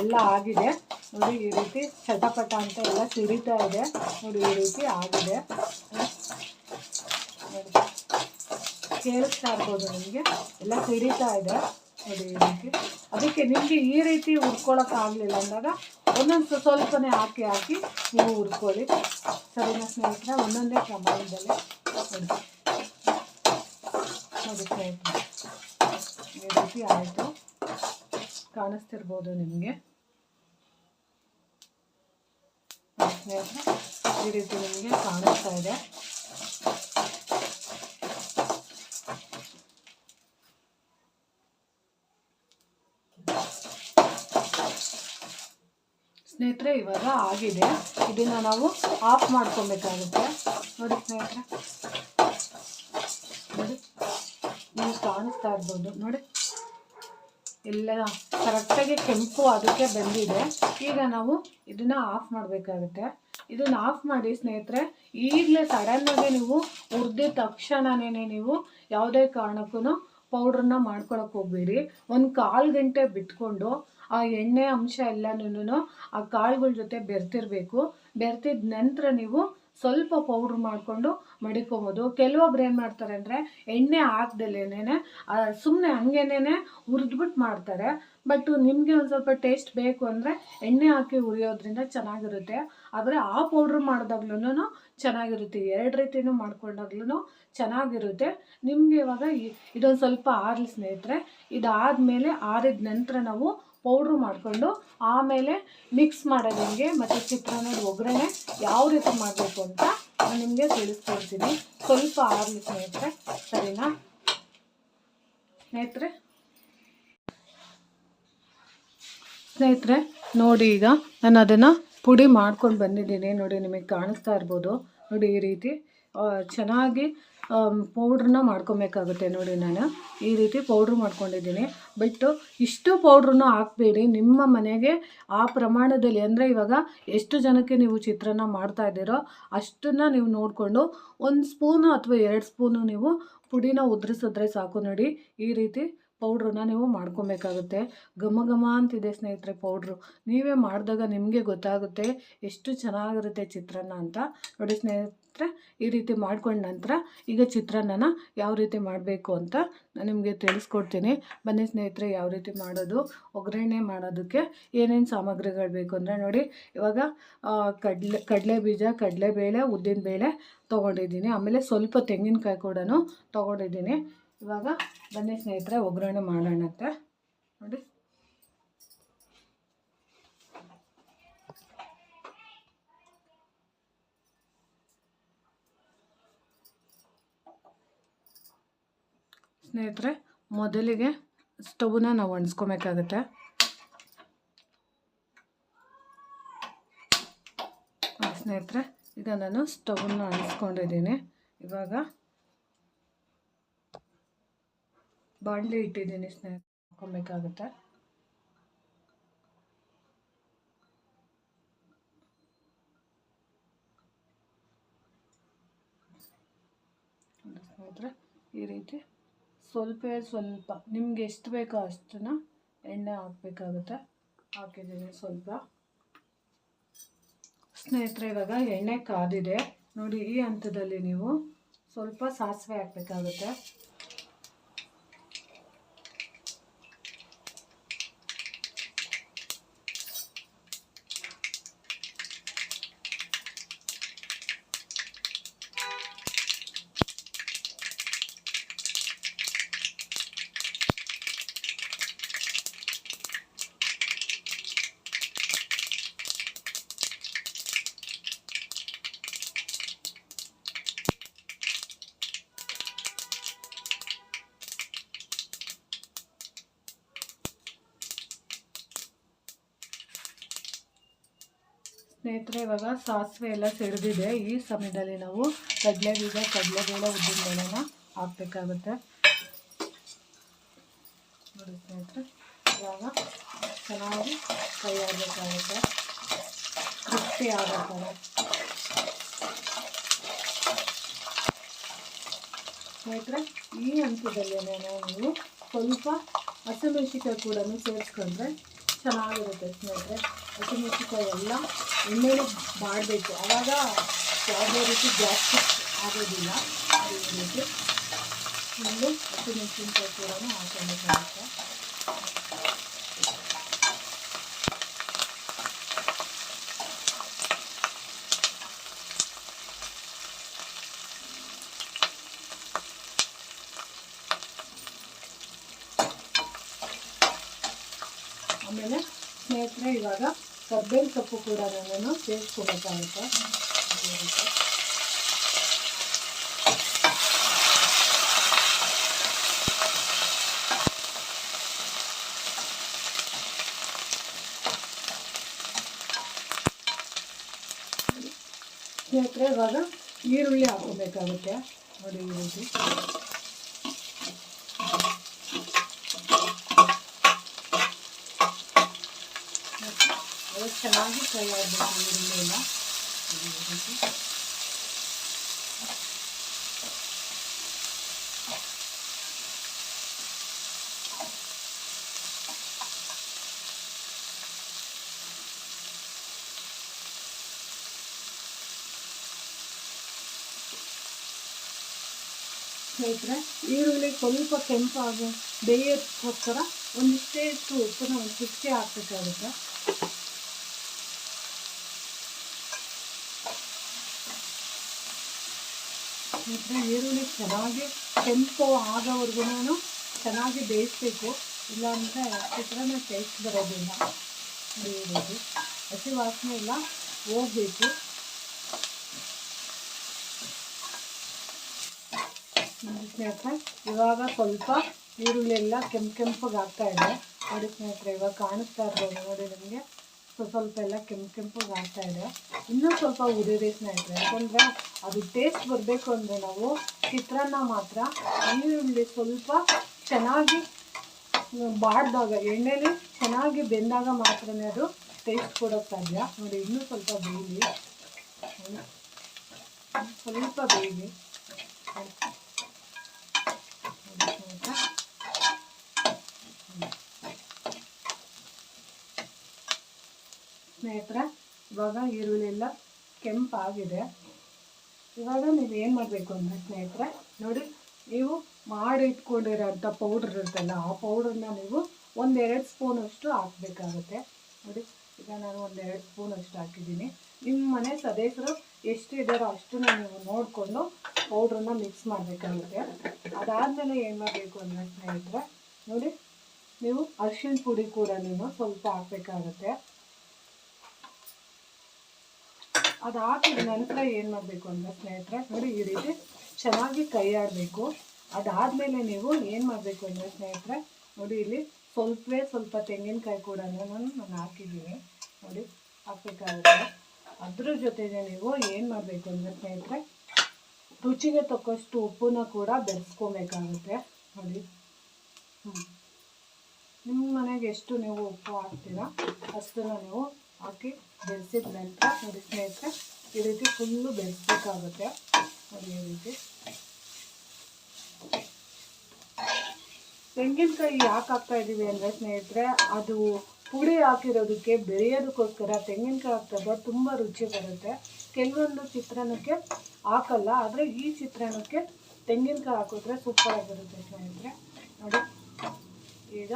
ಎಲ್ಲ ಆಗಿದೆ. ನೋಡಿ ಈ ರೀತಿ ಚಟಪಟ ಅಂತ ಎಲ್ಲ ಸಿಡಿತಾ ಇದೆ. ನೋಡಿ ಈ ರೀತಿ ಆಗಿದೆ. ಕೇಳಿಸ್ತಾ ಇರ್ಬೋದು ನಿಮಗೆ. ಎಲ್ಲ ಸಿಡಿತಾ ಇದೆ. ನೋಡಿ ಈ ರೀತಿ. ಅದಕ್ಕೆ ನಿಮಗೆ ಈ ರೀತಿ ಹುರ್ಕೊಳಕ್ ಆಗಲಿಲ್ಲ ಅಂದಾಗ ಒಂದೊಂದು ಸ್ವ- ಸ್ವಲ್ಪನೇ ಹಾಕಿ ಹಾಕಿ ನೀವು ಹುರ್ಕೊಳ್ಳಿ. ಸರಿನಾ ಸ್ನೇಹಿತರೆ? ಒಂದೊಂದೇ ಪ್ರಮಾಣದಲ್ಲಿ ನೋಡಿ ಈ ರೀತಿ ಆಯಿತು. ಕಾಣಿಸ್ತಿರ್ಬೋದು ನಿಮಗೆ. ಸ್ನೇಹಿತರೆ, ಈ ರೀತಿ ನಿಮಗೆ ಕಾಣಿಸ್ತಾ ಇದೆ. ಸ್ನೇಹಿತರೆ, ಇವಾಗ ಆಗಿದೆ. ಇದನ್ನು ನಾವು ಆಫ್ ಮಾಡ್ಕೊಬೇಕಾಗುತ್ತೆ. ನೋಡಿ ಸ್ನೇಹಿತರೆ. ನೋಡಿ ನೀವು ಕಾಣಿಸ್ತಾ ಇರ್ಬೋದು. ನೋಡಿ, ಎಲ್ಲ ಕರೆಕ್ಟಾಗಿ ಕೆಂಪು ಅದಕ್ಕೆ ಬಂದಿದೆ. ಈಗ ನಾವು ಇದನ್ನು ಆಫ್ ಮಾಡಬೇಕಾಗುತ್ತೆ. ಇದನ್ನು ಆಫ್ ಮಾಡಿ ಸ್ನೇಹಿತರೆ, ಈಗಲೇ ಸಡನ್ನಾಗಿ ನೀವು ಉರಿದಿದ ತಕ್ಷಣನೇ ನೀವು ಯಾವುದೇ ಕಾರಣಕ್ಕೂ ಪೌಡ್ರನ್ನ ಮಾಡ್ಕೊಳಕ್ಕೆ ಹೋಗ್ಬೇಡಿ. ಒಂದು ಕಾಲು ಗಂಟೆ ಬಿಟ್ಕೊಂಡು ಆ ಎಣ್ಣೆ ಅಂಶ ಎಲ್ಲನೂ ಆ ಕಾಳುಗಳ ಜೊತೆ ಬೆರ್ತಿರಬೇಕು ಬೆರ್ತಿದ ನಂತರ ನೀವು ಸ್ವಲ್ಪ ಪೌಡ್ರ್ ಮಾಡಿಕೊಂಡು ಮಡಿಕೊಬೋದು. ಕೆಲವೊಬ್ರು ಏನು ಮಾಡ್ತಾರೆ ಅಂದರೆ ಎಣ್ಣೆ ಹಾಕ್ದಲ್ಲೇನೇ ಸುಮ್ಮನೆ ಹಂಗೆನೇ ಹುರಿದ್ಬಿಟ್ಟು ಮಾಡ್ತಾರೆ. ಬಟ್ ನಿಮಗೆ ಒಂದು ಸ್ವಲ್ಪ ಟೇಸ್ಟ್ ಬೇಕು ಅಂದರೆ ಎಣ್ಣೆ ಹಾಕಿ ಹುರಿಯೋದ್ರಿಂದ ಚೆನ್ನಾಗಿರುತ್ತೆ. ಆದರೆ ಆ ಪೌಡ್ರ್ ಮಾಡಿದಾಗ್ಲೂ ಚೆನ್ನಾಗಿರುತ್ತೆ. ಎರಡು ರೀತಿನೂ ಮಾಡ್ಕೊಂಡಾಗ್ಲೂ ಚೆನ್ನಾಗಿರುತ್ತೆ. ನಿಮಗೆ ಇವಾಗ ಇದೊಂದು ಸ್ವಲ್ಪ ಆರಲಿ ಸ್ನೇಹಿತರೆ, ಇದಾದಮೇಲೆ ಆರಿದ ನಂತರ ನಾವು ಪೌಡ್ರು ಮಾಡಿಕೊಂಡು ಆಮೇಲೆ ಮಿಕ್ಸ್ ಮಾಡೋದು ಹೆಂಗೆ ಮತ್ತು ಚಿತ್ರಾನ್ನದ ಒಗ್ಗರಣೆ ಯಾವ ರೀತಿ ಮಾಡಬೇಕು ಅಂತ ನಾನು ನಿಮಗೆ ತಿಳಿಸ್ಕೊಡ್ತೀನಿ. ಸ್ವಲ್ಪ ಆರಲಿ ಸ್ನೇಹಿತರೆ, ಸರಿನಾ? ಸ್ನೇಹಿತರೆ? ಸ್ನೇಹಿತರೆ, ನೋಡಿ ಈಗ ನಾನು ಅದನ್ನು ಪುಡಿ ಮಾಡ್ಕೊಂಡು ಬಂದಿದ್ದೀನಿ. ನೋಡಿ ನಿಮಗೆ ಕಾಣಿಸ್ತಾ ಇರ್ಬೋದು. ನೋಡಿ ಈ ರೀತಿ ಚೆನ್ನಾಗಿ ಪೌಡ್ರನ್ನ ಮಾಡ್ಕೊಬೇಕಾಗುತ್ತೆ ನೋಡಿ ನಾನು. ಈ ರೀತಿ ಪೌಡ್ರ್ ಮಾಡ್ಕೊಂಡಿದ್ದೀನಿ. ಬಟ್ ಇಷ್ಟು ಪೌಡ್ರನ್ನು ಹಾಕಬೇಡಿ. ನಿಮ್ಮ ಮನೆಗೆ ಆ ಪ್ರಮಾಣದಲ್ಲಿ ಅಂದರೆ ಇವಾಗ ಎಷ್ಟು ಜನಕ್ಕೆ ನೀವು ಚಿತ್ರಾನ್ನ ಮಾಡ್ತಾ ಇದ್ದೀರೋ ಅಷ್ಟನ್ನು ನೀವು ನೋಡಿಕೊಂಡು ಒಂದು ಸ್ಪೂನು ಅಥವಾ ಎರಡು ಸ್ಪೂನು ನೀವು ಪುಡಿನ ಉದುರಿಸಿದ್ರೆ ಸಾಕು ನೋಡಿ. ಈ ರೀತಿ ಪೌಡ್ರನ್ನ ನೀವು ಮಾಡ್ಕೊಬೇಕಾಗುತ್ತೆ. ಘಮ ಘಮ ಅಂತಿದೆ ಸ್ನೇಹಿತರೆ ಪೌಡ್ರು. ನೀವೇ ಮಾಡಿದಾಗ ನಿಮಗೆ ಗೊತ್ತಾಗುತ್ತೆ ಎಷ್ಟು ಚೆನ್ನಾಗಿರುತ್ತೆ ಚಿತ್ರಾನ್ನ ಅಂತ. ನೋಡಿ ಸ್ನೇಹಿತರೆ, ಈ ರೀತಿ ಮಾಡ್ಕೊಂಡ ನಂತರ ಈಗ ಚಿತ್ರಾನ್ನನ ಯಾವ ರೀತಿ ಮಾಡಬೇಕು ಅಂತ ನಾನು ನಿಮಗೆ ತಿಳಿಸ್ಕೊಡ್ತೀನಿ. ಬನ್ನಿ ಸ್ನೇಹಿತರೆ ಯಾವ ರೀತಿ ಮಾಡೋದು, ಒಗ್ಗರಣೆ ಮಾಡೋದಕ್ಕೆ ಏನೇನು ಸಾಮಗ್ರಿಗಳು ಬೇಕು ಅಂದರೆ ನೋಡಿ, ಇವಾಗ ಕಡಲೆ ಕಡಲೆ ಬೀಜ ಕಡಲೆಬೇಳೆ ಉದ್ದಿನಬೇಳೆ ತೊಗೊಂಡಿದ್ದೀನಿ. ಆಮೇಲೆ ಸ್ವಲ್ಪ ತೆಂಗಿನಕಾಯಿ ಕೂಡ ತೊಗೊಂಡಿದ್ದೀನಿ. ಇವಾಗ ಬನ್ನಿ ಸ್ನೇಹಿತರೆ, ಒಗ್ಗರಣೆ ಮಾಡೋಣಂತೆ ನೋಡಿ. ಸ್ನೇಹಿತರೆ, ಮೊದಲಿಗೆ ಸ್ಟವ್ನ ನಾವು ಒಣಸ್ಕೊಬೇಕಾಗತ್ತೆ. ಸ್ನೇಹಿತರೆ, ಈಗ ನಾನು ಸ್ಟವ್ನ ಅಣಿಸ್ಕೊಂಡಿದ್ದೀನಿ ಇವಾಗ ಬಾಣಲೆ ಇಟ್ಟಿದ್ದೀನಿ ಸ್ನೇಹಿತರೆ ಹಾಕೊಬೇಕಾಗುತ್ತೆ ಸ್ನೇಹಿತರೆ, ಈ ರೀತಿ ಸ್ವಲ್ಪ ಸ್ವಲ್ಪ, ನಿಮ್ಗೆ ಎಷ್ಟು ಬೇಕೋ ಅಷ್ಟನ್ನ ಎಣ್ಣೆ ಹಾಕಬೇಕಾಗುತ್ತೆ. ಹಾಕಿದ್ದೀನಿ ಸ್ವಲ್ಪ. ಸ್ನೇಹಿತರೆ, ಇವಾಗ ಎಣ್ಣೆ ಕಾದಿದೆ. ನೋಡಿ, ಈ ಹಂತದಲ್ಲಿ ನೀವು ಸ್ವಲ್ಪ ಸಾಸಿವೆ ಹಾಕಬೇಕಾಗುತ್ತೆ. ಸ್ನೇಹಿತರೆ, ಇವಾಗ ಸಾಸಿವೆ ಎಲ್ಲ ಸಿಡಿದಿದೆ. ಈ ಸಮಯದಲ್ಲಿ ನಾವು ಕಡಲೆ ಬೀಜ ಕಡಲೆಬೇಳೆ ಉದ್ದಿನ ಬೇಳೆನ ಹಾಕಬೇಕಾಗುತ್ತೆ. ನೋಡಿ ಸ್ನೇಹಿತರೆ, ಇವಾಗ ಚೆನ್ನಾಗಿ ಕೈ ಆಗಬೇಕಾಗುತ್ತೆ ಕ್ರಿಸ್ಪಿ ಆಗುತ್ತೆ ಸ್ನೇಹಿತರೆ, ಈ ಹಂತದಲ್ಲಿ ನೀವು ಸ್ವಲ್ಪ ಹಸಿಮೆಣಸಿಕಾಯಿ ಕೂಡ ಸೇರಿಸ್ಕೊಂಡ್ರೆ ಚೆನ್ನಾಗಿರುತ್ತೆ ಸ್ನೇಹಿತರೆ. ಹಸಿಮೆಣಸಿಕಾಯಿ ಎಲ್ಲ ಎಣ್ಣೆಲಿ ಮಾಡಬೇಕು? ಆವಾಗ ಯಾವುದೇ ರೀತಿ ಜಾಸ್ತಿ ಆಗೋದಿಲ್ಲ. ಈ ರೀತಿ ಫುಲ್ಲು ಹಸಿಮೆಣಸಿನ್ಕಾಯಿ ಕೂಡ ಹಾಕೊಬೇಕಾಗುತ್ತೆ ಆಮೇಲೆ ಸ್ನೇಹಿತರೆ ಇವಾಗ ಕರ್ಬೇವಿನ ಸೊಪ್ಪು ಕೂಡ ನಾನು ಸೇರಿಸ್ಕೋಬೇಕಾಗುತ್ತೆ. ಸ್ನೇಹಿತರೆ ಇವಾಗ ಈರುಳ್ಳಿ ಹಾಕೋಬೇಕಾಗುತ್ತೆ ನೋಡಿ ಈ ರೀತಿ. ಚೆನ್ನಾಗಿ ಫ್ರೈ ಆಗಬೇಕು ಈರುಳ್ಳಿ ಎಲ್ಲ ಸ್ನೇಹಿತರೆ ಈರುಳ್ಳಿ ಸ್ವಲ್ಪ ಕೆಂಪಾಗಿ ಬೇಯೋದಕ್ಕೋಸ್ಕರ ಒಂದಿಷ್ಟೇ ಇಷ್ಟು ಉಪ್ಪನ್ನ ಒಂದು ಚಿಕ್ಕೆ ಹಾಕಬೇಕಾಗುತ್ತೆ ಮತ್ತು ಈರುಳ್ಳಿ ಚೆನ್ನಾಗಿ ಕೆಂಪು ಆಗೋವರೆಗೂ ಚೆನ್ನಾಗಿ ಬೇಯಿಸ್ಬೇಕು. ಇಲ್ಲಾಂದರೆ ಚಿತ್ರಾನ್ನ ಟೇಸ್ಟ್ ಬರೋದಿಲ್ಲ. ರೀತಿ ಹಸಿ ವಾಸನೆ ಎಲ್ಲ ಹೋಗಬೇಕು. ಇವಾಗ ಸ್ವಲ್ಪ ಈರುಳ್ಳಿ ಎಲ್ಲ ಕೆಂಪು ಕೆಂಪಗೆ ಆಗ್ತಾ ಇದೆ. ನೋಡಿ ಸ್ನೇಹಿತರೆ, ಇವಾಗ ಕಾಣಿಸ್ತಾ ಇರ್ಬೋದು ನೋಡಿ ನಿಮಗೆ. ಸ್ವಲ್ಪ ಸ್ವಲ್ಪ ಎಲ್ಲ ಕೆಂಪು ಕೆಂಪಗೆ ಆಗ್ತಾ ಇದೆ. ಇನ್ನೂ ಸ್ವಲ್ಪ ಉರಿರಿ ಸ್ನೇಹಿತರೆ. ಯಾಕಂದರೆ ಅದು ಟೇಸ್ಟ್ ಬರಬೇಕು ಅಂದರೆ ನಾವು ಚಿತ್ರಾನ್ನ ಮಾತ್ರ ಈರುಳ್ಳಿ ಸ್ವಲ್ಪ ಚೆನ್ನಾಗಿ ಬಾಡ್ದಾಗ ಎಣ್ಣೆಲಿ ಚೆನ್ನಾಗಿ ಬೆಂದಾಗ ಮಾತ್ರನೇ ಅದು ಟೇಸ್ಟ್ ಕೊಡೋಕ್ಕೆ ಸಾಧ್ಯ. ನೋಡಿ, ಇನ್ನೂ ಸ್ವಲ್ಪ ಬೇಯಲಿ ಸ್ವಲ್ಪ ಬೇಯಲಿ ಸ್ನೇಹಿತರೆ, ಇವಾಗ ಈರುಳ್ಳಿ ಎಲ್ಲ ಕೆಂಪಾಗಿದೆ. ಇವಾಗ ನೀವು ಏನು ಮಾಡಬೇಕು ಅಂದರೆ ಸ್ನೇಹಿತರೆ, ನೋಡಿ, ನೀವು ಮಾಡಿ ಇಟ್ಕೊಂಡಿರೋಂಥ ಪೌಡ್ರ್ ಇರುತ್ತಲ್ಲ, ಆ ಪೌಡ್ರನ್ನ ನೀವು ಒಂದೆರಡು ಸ್ಪೂನಷ್ಟು ಹಾಕಬೇಕಾಗುತ್ತೆ. ನೋಡಿ, ಈಗ ನಾನು ಒಂದೆರಡು ಸ್ಪೂನಷ್ಟು ಹಾಕಿದ್ದೀನಿ. ನಿಮ್ಮ ಮನೆ ಸದಸ್ಯರು ಎಷ್ಟು ಇದ್ದಾರೋ ಅಷ್ಟನ್ನು ನೀವು ನೋಡಿಕೊಂಡು ಪೌಡ್ರನ್ನ ಮಿಕ್ಸ್ ಮಾಡಬೇಕಾಗುತ್ತೆ. ಅದಾದಮೇಲೆ ಏನು ಮಾಡಬೇಕು ಅಂದರೆ ಸ್ನೇಹಿತರೆ, ನೋಡಿ, ನೀವು ಅರ್ಶಿನ ಪುಡಿ ಕೂಡ ನೀವು ಸ್ವಲ್ಪ ಹಾಕಬೇಕಾಗುತ್ತೆ. ಅದು ಹಾಕಿದ ನಂತರ ಏನು ಮಾಡಬೇಕು ಅಂದರೆ ಸ್ನೇಹಿತರೆ, ನೋಡಿ ಈ ರೀತಿ ಚೆನ್ನಾಗಿ ಕೈ ಆಡಬೇಕು ಅದಾದಮೇಲೆ ನೀವು ಏನು ಮಾಡಬೇಕು ಅಂದರೆ ಸ್ನೇಹಿತರೆ, ನೋಡಿ ಇಲ್ಲಿ ಸ್ವಲ್ಪವೇ ಸ್ವಲ್ಪ ತೆಂಗಿನಕಾಯಿ ಕೂಡ ನಾನು ನಾನು ಹಾಕಿದ್ದೀನಿ. ನೋಡಿ, ಹಾಕಬೇಕಾಗುತ್ತೆ. ಅದ್ರ ಜೊತೆಗೆ ನೀವು ಏನು ಮಾಡಬೇಕು ಅಂದರೆ ಸ್ನೇಹಿತರೆ, ರುಚಿಗೆ ತಕ್ಕಷ್ಟು ಉಪ್ಪನ್ನ ಕೂಡ ಬೆರೆಸ್ಕೊಬೇಕಾಗುತ್ತೆ. ನೋಡಿ. ಹ್ಞೂ ನಿಮ್ಮ ಮನೆಗೆ ಎಷ್ಟು ನೀವು ಉಪ್ಪು ಹಾಕ್ತೀರಾ, ಅಷ್ಟನ್ನು ನೀವು ಹಾಕಿ ಬೆರೆಸಿದ ನಂತರ ನೋಡಿ ಸ್ನೇಹಿತರೆ, ಈ ರೀತಿ ಫುಲ್ಲು ಬೆರೆಸ್ಬೇಕಾಗುತ್ತೆ. ನೋಡಿ ಈ ರೀತಿ. ತೆಂಗಿನಕಾಯಿ ಯಾಕೆ ಹಾಕ್ತಾ ಇದ್ದೀವಿ ಅಂದರೆ ಸ್ನೇಹಿತರೆ, ಅದು ಪುಡಿ ಹಾಕಿರೋದಕ್ಕೆ, ಬೆರೆಯೋದಕ್ಕೋಸ್ಕರ ತೆಂಗಿನಕಾಯಿ ಹಾಕ್ತದೆ ತುಂಬ ರುಚಿ ಬರುತ್ತೆ. ಕೆಲವೊಂದು ಚಿತ್ರಾನ್ನಕ್ಕೆ ಹಾಕಲ್ಲ, ಆದರೆ ಈ ಚಿತ್ರಾನ್ನಕ್ಕೆ ತೆಂಗಿನಕಾಯಿ ಹಾಕಿದ್ರೆ ಸೂಪರ್ ಆಗಿರುತ್ತೆ ಸ್ನೇಹಿತರೆ. ನೋಡಿ, ಈಗ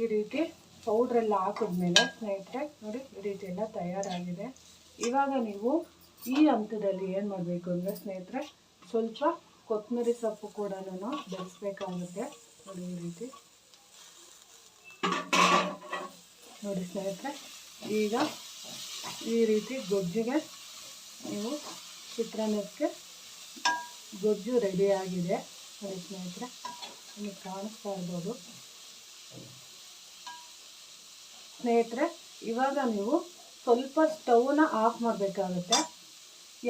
ಈ ರೀತಿ ಪೌಡ್ರೆಲ್ಲ ಹಾಕಿದ್ಮೇಲೆ ಸ್ನೇಹಿತರೆ, ನೋಡಿ ಈ ರೀತಿ ಎಲ್ಲ ತಯಾರಾಗಿದೆ. ಇವಾಗ ನೀವು ಈ ಹಂತದಲ್ಲಿ ಏನು ಮಾಡಬೇಕು ಅಂದರೆ ಸ್ನೇಹಿತರೆ, ಸ್ವಲ್ಪ ಕೊತ್ತಂಬರಿ ಸೊಪ್ಪು ಕೂಡ ಬೆಳೆಸ್ಬೇಕಾಗುತ್ತೆ ನೋಡಿ ಈ ರೀತಿ. ನೋಡಿ ಸ್ನೇಹಿತರೆ, ಈಗ ಈ ರೀತಿ ಗೊಜ್ಜಿಗೆ ನೀವು ಚಿತ್ರಾನ್ನಕ್ಕೆ ಗೊಜ್ಜು ರೆಡಿಯಾಗಿದೆ ನೋಡಿ ಸ್ನೇಹಿತರೆ, ನಿಮಗೆ ಕಾಣಿಸ್ತಾ ಇರ್ಬೋದು. ಸ್ನೇಹಿತರೆ, ಇವಾಗ ನೀವು ಸ್ವಲ್ಪ ಸ್ಟವ್ನ ಆಫ್ ಮಾಡಬೇಕಾಗುತ್ತೆ.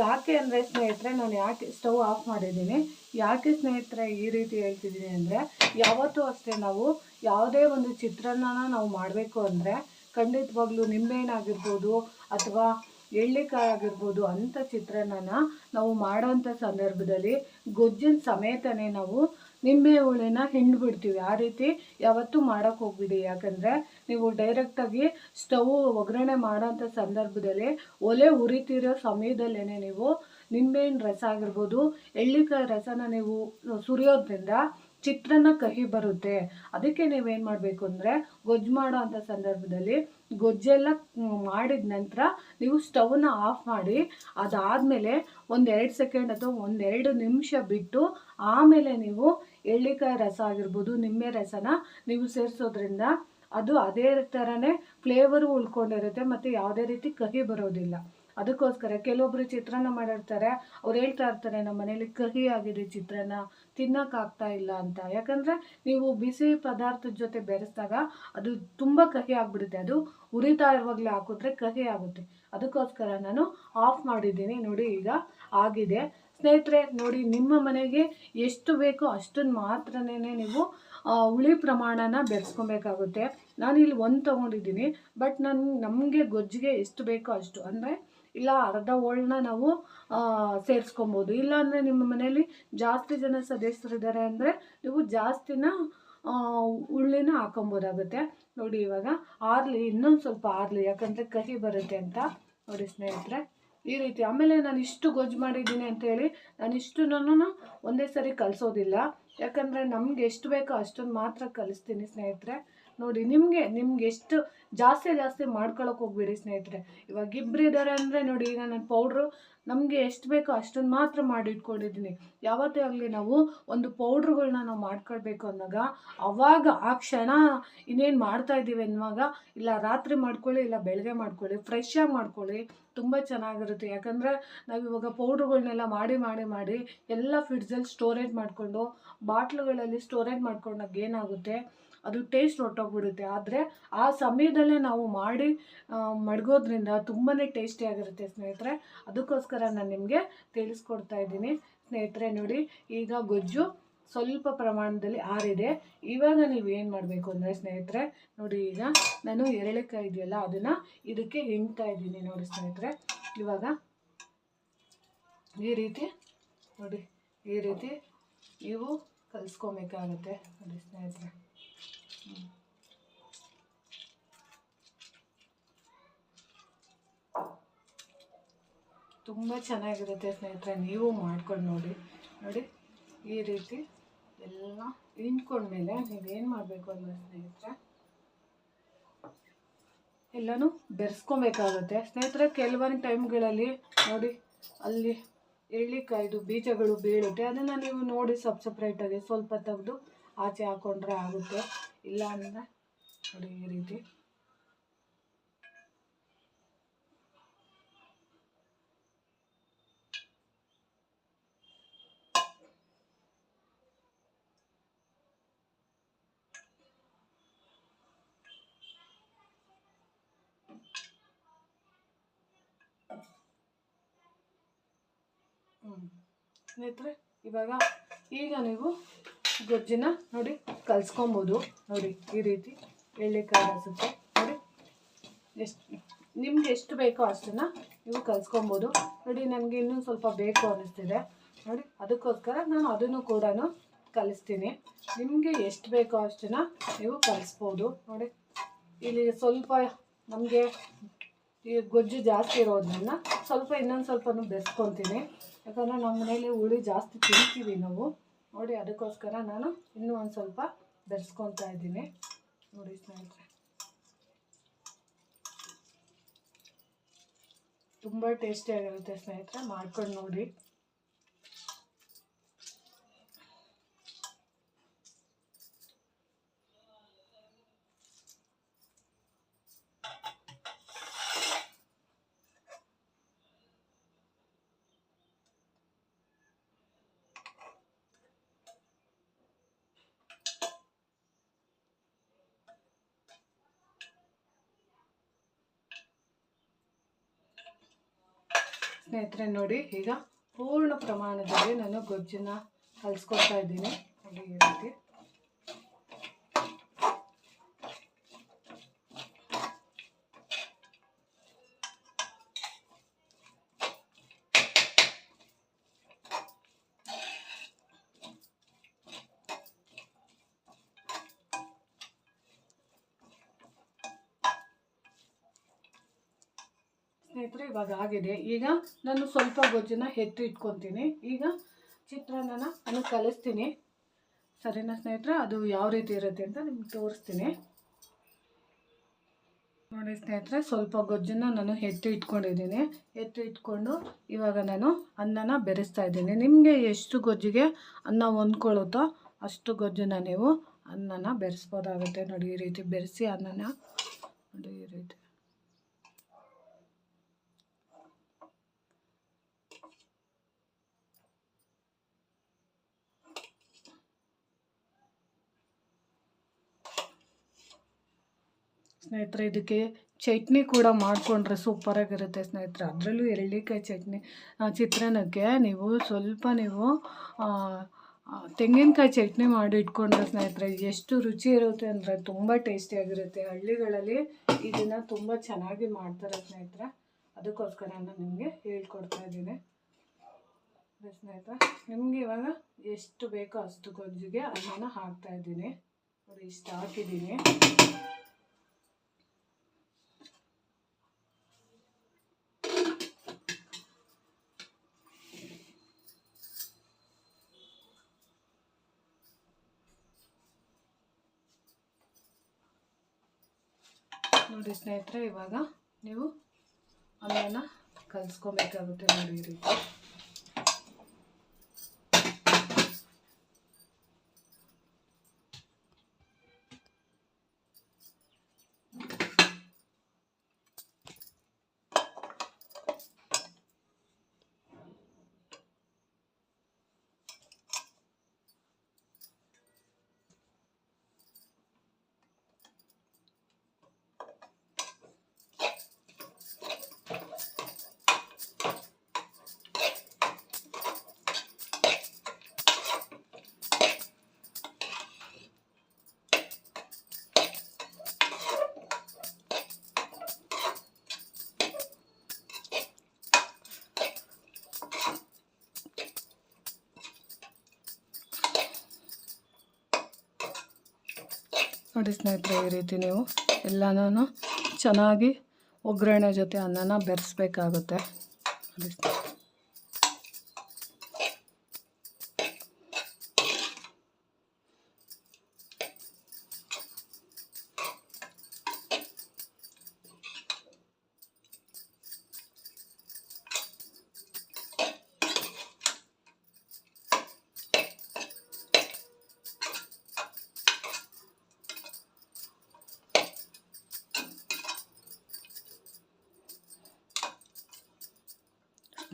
ಯಾಕೆ ಅಂದರೆ ಸ್ನೇಹಿತರೆ, ನಾನು ಯಾಕೆ ಸ್ಟವ್ ಆಫ್ ಮಾಡಿದ್ದೀನಿ. ಯಾಕೆ ಸ್ನೇಹಿತರೆ ಈ ರೀತಿ ಹೇಳ್ತಿದ್ದೀನಿ ಅಂದರೆ, ಯಾವತ್ತೂ ಅಷ್ಟೇ ನಾವು ಯಾವುದೇ ಒಂದು ಚಿತ್ರಾನ್ನನ ನಾವು ಮಾಡಬೇಕು ಅಂದರೆ ಖಂಡಿತವಾಗ್ಲೂ ನಿಂಬೆಹಣ್ಣಾಗಿರ್ಬೋದು ಅಥವಾ ಎಳ್ಳಿಕಾಯಿ ಆಗಿರ್ಬೋದು ಅಂಥ ಚಿತ್ರಾನ್ನನ ನಾವು ಮಾಡೋಂಥ ಸಂದರ್ಭದಲ್ಲಿ ಗೊಜ್ಜಿನ ಸಮೇತನೇ ನಾವು ನಿಂಬೆ ಹುಳಿನ ಹಿಂಡ್ಬಿಡ್ತೀವಿ. ಆ ರೀತಿ ಯಾವತ್ತೂ ಮಾಡೋಕ್ಕೆ ಹೋಗ್ಬಿಡಿ. ಯಾಕಂದರೆ ನೀವು ಡೈರೆಕ್ಟಾಗಿ ಸ್ಟವ್ ಒಗ್ಗರಣೆ ಮಾಡೋಂಥ ಸಂದರ್ಭದಲ್ಲಿ ಒಲೆ ಉರಿತಿರೋ ಸಮಯದಲ್ಲೇ ನೀವು ನಿಂಬೆಹಣ್ಣು ರಸ ಆಗಿರ್ಬೋದು, ಎಳ್ಳಿಕಾಯಿ ರಸನ ನೀವು ಸುರಿಯೋದ್ರಿಂದ ಚಿತ್ರಾನ್ನ ಕಹಿ ಬರುತ್ತೆ. ಅದಕ್ಕೆ ನೀವೇನು ಮಾಡಬೇಕು ಅಂದರೆ ಗೊಜ್ಜು ಮಾಡೋ ಅಂಥ ಸಂದರ್ಭದಲ್ಲಿ ಗೊಜ್ಜೆಲ್ಲ ಮಾಡಿದ ನಂತರ ನೀವು ಸ್ಟವ್ನ ಆಫ್ ಮಾಡಿ ಅದಾದಮೇಲೆ ಒಂದೆರಡು ಸೆಕೆಂಡ್ ಅಥವಾ ಒಂದೆರಡು ನಿಮಿಷ ಬಿಟ್ಟು ಆಮೇಲೆ ನೀವು ಎಳ್ಳಿಕಾಯಿ ರಸ ಆಗಿರ್ಬೋದು, ನಿಂಬೆ ರಸನ ನೀವು ಸೇರಿಸೋದ್ರಿಂದ ಅದು ಅದೇ ಥರನೇ ಫ್ಲೇವರು ಉಳ್ಕೊಂಡಿರುತ್ತೆ ಮತ್ತು ಯಾವುದೇ ರೀತಿ ಕಹಿ ಬರೋದಿಲ್ಲ. ಅದಕ್ಕೋಸ್ಕರ ಕೆಲವೊಬ್ರು ಚಿತ್ರಾನ್ನ ಮಾಡಿರ್ತಾರೆ, ಅವ್ರು ಹೇಳ್ತಾ ಇರ್ತಾರೆ, ನಮ್ಮ ಮನೇಲಿ ಕಹಿ ಆಗಿದೆ ಚಿತ್ರಾನ್ನ ತಿನ್ನೋಕ್ಕಾಗ್ತಾ ಇಲ್ಲ ಅಂತ. ಯಾಕಂದರೆ ನೀವು ಬಿಸಿ ಪದಾರ್ಥದ ಜೊತೆ ಬೆರೆಸಿದಾಗ ಅದು ತುಂಬ ಕಹಿ ಆಗಿಬಿಡುತ್ತೆ. ಅದು ಉರಿತಾ ಇರುವಾಗಲೇ ಹಾಕಿದ್ರೆ ಕಹಿ ಆಗುತ್ತೆ. ಅದಕ್ಕೋಸ್ಕರ ನಾನು ಆಫ್ ಮಾಡಿದ್ದೀನಿ. ನೋಡಿ ಈಗ ಆಗಿದೆ. ಸ್ನೇಹಿತರೆ, ನೋಡಿ ನಿಮ್ಮ ಮನೆಗೆ ಎಷ್ಟು ಬೇಕೋ ಅಷ್ಟನ್ನು ಮಾತ್ರನೇ ನೀವು ಹುಳಿ ಪ್ರಮಾಣನ ಬೆರೆಸ್ಕೊಬೇಕಾಗುತ್ತೆ. ನಾನು ಇಲ್ಲಿ ಒಂದು ತೊಗೊಂಡಿದ್ದೀನಿ, ಬಟ್ ನನ್ನ ನಮಗೆ ಗೊಜ್ಜಿಗೆ ಎಷ್ಟು ಬೇಕೋ ಅಷ್ಟು. ಅಂದರೆ ಇಲ್ಲ ಅರ್ಧ ಹೋಳನ್ನ ನಾವು ಸೇರಿಸ್ಕೊಬೋದು. ಇಲ್ಲಾಂದರೆ ನಿಮ್ಮ ಮನೆಯಲ್ಲಿ ಜಾಸ್ತಿ ಜನ ಸದಸ್ಯರಿದ್ದಾರೆ ಅಂದರೆ ನೀವು ಜಾಸ್ತಿನ ಉಳ್ಳಿನ ಹಾಕೊಬೋದಾಗುತ್ತೆ ನೋಡಿ ಇವಾಗ ಆರ್ಲಿ, ಇನ್ನೊಂದು ಸ್ವಲ್ಪ ಆರ್ಲಿ, ಯಾಕಂದರೆ ಕಹಿ ಬರುತ್ತೆ ಅಂತ ನೋಡಿ ಸ್ನೇಹಿತರೆ. ಈ ರೀತಿ. ಆಮೇಲೆ ನಾನು ಇಷ್ಟು ಗೊಜ್ಜು ಮಾಡಿದ್ದೀನಿ ಅಂತೇಳಿ ನಾನು ಇಷ್ಟು ನಾನು ಒಂದೇ ಸರಿ ಕಲಿಸೋದಿಲ್ಲ. ಯಾಕಂದರೆ ನಮ್ಗೆ ಎಷ್ಟು ಬೇಕೋ ಅಷ್ಟೊಂದು ಮಾತ್ರ ಕಲಿಸ್ತೀನಿ ಸ್ನೇಹಿತರೆ. ನೋಡಿ, ನಿಮಗೆ, ನಿಮ್ಗೆ ಎಷ್ಟು ಜಾಸ್ತಿ ಜಾಸ್ತಿ ಮಾಡ್ಕೊಳಕ್ಕೆ ಹೋಗ್ಬೇಡಿ ಸ್ನೇಹಿತರೆ. ಇವಾಗ ಇಬ್ರು ಇದ್ದಾರೆ ಅಂದರೆ ನೋಡಿ, ಈಗ ನನ್ನ ಪೌಡ್ರು ನಮಗೆ ಎಷ್ಟು ಬೇಕೋ ಅಷ್ಟನ್ನು ಮಾತ್ರ ಮಾಡಿ ಇಟ್ಕೊಂಡಿದ್ದೀನಿ ಯಾವತ್ತೇ ಆಗಲಿ ನಾವು ಒಂದು ಪೌಡ್ರುಗಳನ್ನ ನಾವು ಮಾಡ್ಕೊಳ್ಬೇಕು ಅಂದಾಗ ಅವಾಗ ಆ ಕ್ಷಣ ಇನ್ನೇನು ಮಾಡ್ತಾ ಇದ್ದೀವಿ ಅನ್ನುವಾಗ, ಇಲ್ಲ ರಾತ್ರಿ ಮಾಡ್ಕೊಳ್ಳಿ, ಇಲ್ಲ ಬೆಳಗ್ಗೆ ಮಾಡ್ಕೊಳ್ಳಿ ಫ್ರೆಶ್ ಆಗಿ ಮಾಡ್ಕೊಳ್ಳಿ, ತುಂಬ ಚೆನ್ನಾಗಿರುತ್ತೆ. ಯಾಕಂದರೆ ನಾವು ಇವಾಗ ಪೌಡ್ರುಗಳನ್ನೆಲ್ಲ ಮಾಡಿ ಮಾಡಿ ಮಾಡಿ ಎಲ್ಲ ಫ್ರಿಡ್ಜಲ್ಲಿ ಸ್ಟೋರೇಜ್ ಮಾಡಿಕೊಂಡು, ಬಾಟ್ಲುಗಳಲ್ಲಿ ಸ್ಟೋರೇಜ್ ಮಾಡ್ಕೊಂಡಾಗ ಏನಾಗುತ್ತೆ? ಅದು ಟೇಸ್ಟ್ ಹೊಟ್ಟೋಗ್ಬಿಡುತ್ತೆ ಆದರೆ ಆ ಸಮಯದಲ್ಲೇ ನಾವು ಮಾಡಿ ಮಡಗೋದ್ರಿಂದ ತುಂಬಾ ಟೇಸ್ಟಿಯಾಗಿರುತ್ತೆ ಸ್ನೇಹಿತರೆ. ಅದಕ್ಕೋಸ್ಕರ ನಾನು ನಿಮಗೆ ತಿಳಿಸ್ಕೊಡ್ತಾ ಇದ್ದೀನಿ. ಸ್ನೇಹಿತರೆ ನೋಡಿ, ಈಗ ಗೊಜ್ಜು ಸ್ವಲ್ಪ ಪ್ರಮಾಣದಲ್ಲಿ ಆರಿದೆ. ಇವಾಗ ನೀವು ಏನು ಮಾಡಬೇಕು ಅಂದರೆ ಸ್ನೇಹಿತರೆ, ನೋಡಿ ಈಗ ನಾನು ಎರಳೆಕಾಯಿ ಇದೆಯಲ್ಲ, ಅದನ್ನು ಇದಕ್ಕೆ ಹಿಂಡ್ತಾ ಇದ್ದೀನಿ ನೋಡಿ ಸ್ನೇಹಿತರೆ. ಇವಾಗ ಈ ರೀತಿ, ನೋಡಿ, ಈ ರೀತಿ ನೀವು ಕಲಿಸ್ಕೊಬೇಕಾಗುತ್ತೆ. ನೋಡಿ ಸ್ನೇಹಿತರೆ. ತುಂಬ ಚೆನ್ನಾಗಿರುತ್ತೆ ಸ್ನೇಹಿತರೆ, ನೀವು ಮಾಡ್ಕೊಂಡು ನೋಡಿ. ನೋಡಿ, ಈ ರೀತಿ ಎಲ್ಲ ಹಿಂಡ್ಕೊಂಡ್ಮೇಲೆ ನೀವೇನು ಮಾಡಬೇಕು ಅಂದರೆ ಸ್ನೇಹಿತರೆ? ಎಲ್ಲನೂ ಬೆರೆಸ್ಕೊಬೇಕಾಗುತ್ತೆ. ಸ್ನೇಹಿತರೆ ಕೆಲವೊಂದು ಟೈಮ್ಗಳಲ್ಲಿ ನೋಡಿ, ಅಲ್ಲಿ ಎಳ್ಳಿಕಾಯ್ದು ಬೀಜಗಳು ಬೀಳುತ್ತೆ. ಅದನ್ನು ನೀವು ನೋಡಿ ಸಪ್ ಸಪ್ರೇಟಾಗಿ ಸ್ವಲ್ಪ ತೆಗೆದು ಆಚೆ ಹಾಕ್ಕೊಂಡ್ರೆ ಆಗುತ್ತೆ. ಇಲ್ಲ ಅಂದರೆ ನೋಡಿ ಈ ರೀತಿ. ಸ್ನೇಹಿತರೆ ಇವಾಗ ಈಗ ನೀವು ಗೊಜ್ಜನ್ನ ನೋಡಿ ಕಲ್ಸ್ಕೊಬೋದು. ನೋಡಿ ಈ ರೀತಿ ಎಳ್ಳಿಕಾಯಿ ಅನಿಸುತ್ತೆ. ನೋಡಿ ಎಷ್ಟು ನಿಮ್ಗೆ ಎಷ್ಟು ಬೇಕೋ ಅಷ್ಟನ್ನು ನೀವು ಕಲ್ಸ್ಕೊಬೋದು. ನೋಡಿ ನನಗೆ ಇನ್ನೂ ಸ್ವಲ್ಪ ಬೇಕು ಅನ್ನಿಸ್ತಿದೆ. ನೋಡಿ ಅದಕ್ಕೋಸ್ಕರ ನಾನು ಅದನ್ನು ಕೂಡ ಕಲಿಸ್ತೀನಿ. ನಿಮಗೆ ಎಷ್ಟು ಬೇಕೋ ಅಷ್ಟನ್ನು ನೀವು ಕಲಿಸ್ಬೋದು. ನೋಡಿ ಇಲ್ಲಿ ಸ್ವಲ್ಪ ನಮಗೆ ಈ ಗೊಜ್ಜು ಜಾಸ್ತಿ ಇರೋದ್ರಿಂದ ಸ್ವಲ್ಪ ಇನ್ನೊಂದು ಸ್ವಲ್ಪ ಬೆಸ್ಕೊತೀನಿ. ಯಾಕಂದರೆ ನಮ್ಮ ಮನೇಲಿ ಹುಳಿ ಜಾಸ್ತಿ ತಿಂತೀವಿ ನಾವು. ನೋಡಿ, ಅದಕ್ಕೋಸ್ಕರ ನಾನು ಇನ್ನೂ ಒಂದು ಸ್ವಲ್ಪ ಬೆರೆಸ್ಕೊತಾ ಇದ್ದೀನಿ. ನೋಡಿ ಸ್ನೇಹಿತರೆ. ತುಂಬ ಟೇಸ್ಟಿಯಾಗಿರುತ್ತೆ ಸ್ನೇಹಿತರೆ, ಮಾಡ್ಕೊಂಡು ನೋಡಿ. ಸ್ನೇಹಿತರೆ ನೋಡಿ ಈಗ ಪೂರ್ಣ ಪ್ರಮಾಣದಲ್ಲಿ ನಾನು ಗೊಜ್ಜನ್ನ ಕಲಿಸ್ಕೊಡ್ತಾ ಇದ್ದೀನಿ. ನೋಡಿ ಈ ಸ್ನೇಹಿತರೆ ಇವಾಗ ಆಗಿದೆ. ಈಗ ನಾನು ಸ್ವಲ್ಪ ಗೊಜ್ಜನ್ನ ಎತ್ತು ಇಟ್ಕೊತೀನಿ. ಈಗ ಚಿತ್ರಾನ್ನನ ನಾನು ಕಲಿಸ್ತೀನಿ. ಸರಿನಾ ಸ್ನೇಹಿತರೆ? ಅದು ಯಾವ ರೀತಿ ಇರುತ್ತೆ ಅಂತ ನಿಮ್ಗೆ ತೋರಿಸ್ತೀನಿ. ನೋಡಿ ಸ್ನೇಹಿತರೆ, ಸ್ವಲ್ಪ ಗೊಜ್ಜನ್ನ ನಾನು ಎತ್ತು ಇಟ್ಕೊಂಡಿದ್ದೀನಿ. ಎತ್ತು ಇಟ್ಕೊಂಡು ಇವಾಗ ನಾನು ಅನ್ನನ ಬೆರೆಸ್ತಾ ಇದ್ದೀನಿ. ನಿಮಗೆ ಎಷ್ಟು ಗೊಜ್ಜಿಗೆ ಅನ್ನ ಹೊಂದ್ಕೊಳ್ಳುತ್ತೋ ಅಷ್ಟು ಗೊಜ್ಜನ್ನ ನೀವು ಅನ್ನನ ಬೆರೆಸ್ಬೋದಾಗುತ್ತೆ. ನೋಡಿ ಈ ರೀತಿ ಬೆರೆಸಿ ಅನ್ನನ. ನೋಡಿ ಈ ರೀತಿ. ಸ್ನೇಹಿತರೆ, ಇದಕ್ಕೆ ಚಟ್ನಿ ಕೂಡ ಮಾಡಿಕೊಂಡ್ರೆ ಸೂಪರಾಗಿರುತ್ತೆ ಸ್ನೇಹಿತರೆ. ಅದರಲ್ಲೂ ಎಳ್ಳಿಕಾಯಿ ಚಟ್ನಿ ಚಿತ್ರಾನ್ನಕ್ಕೆ ನೀವು ಸ್ವಲ್ಪ ನೀವು ತೆಂಗಿನಕಾಯಿ ಚಟ್ನಿ ಮಾಡಿ ಇಟ್ಕೊಂಡ್ರೆ ಸ್ನೇಹಿತರೆ, ಎಷ್ಟು ರುಚಿ ಇರುತ್ತೆ ಅಂದರೆ ತುಂಬ ಟೇಸ್ಟಿಯಾಗಿರುತ್ತೆ ಹಳ್ಳಿಗಳಲ್ಲಿ ಇದನ್ನು ತುಂಬ ಚೆನ್ನಾಗಿ ಮಾಡ್ತಾರೆ ಸ್ನೇಹಿತರೆ. ಅದಕ್ಕೋಸ್ಕರ ನಾನು ನಿಮಗೆ ಹೇಳ್ಕೊಡ್ತಾ ಇದ್ದೀನಿ. ಸ್ನೇಹಿತರೆ, ನಿಮಗೆ ಇವಾಗ ಎಷ್ಟು ಬೇಕೋ ಅಷ್ಟು ಗೊಜ್ಜಿಗೆ ಅನ್ನನ ಹಾಕ್ತಾ ಇದ್ದೀನಿ. ಇಷ್ಟು ಹಾಕಿದ್ದೀನಿ. ನೋಡಿ ಸ್ನೇಹಿತರೆ ಇವಾಗ ನೀವು ಅನ್ನನ ಕಲಿಸ್ಕೊಬೇಕಾಗುತ್ತೆ ನೋಡಿ ಈ ರೀತಿ. ನೋಡಿ ಸ್ನೇಹಿತರೆ ಈ ರೀತಿ ನೀವು ಎಲ್ಲನೂ ಚೆನ್ನಾಗಿ ಒಗ್ಗರಣೆ ಜೊತೆ ಅನ್ನನ ಬೆರೆಸ್ಬೇಕಾಗುತ್ತೆ ನೋಡಿ ಸ್ನೇಹಿತರೆ.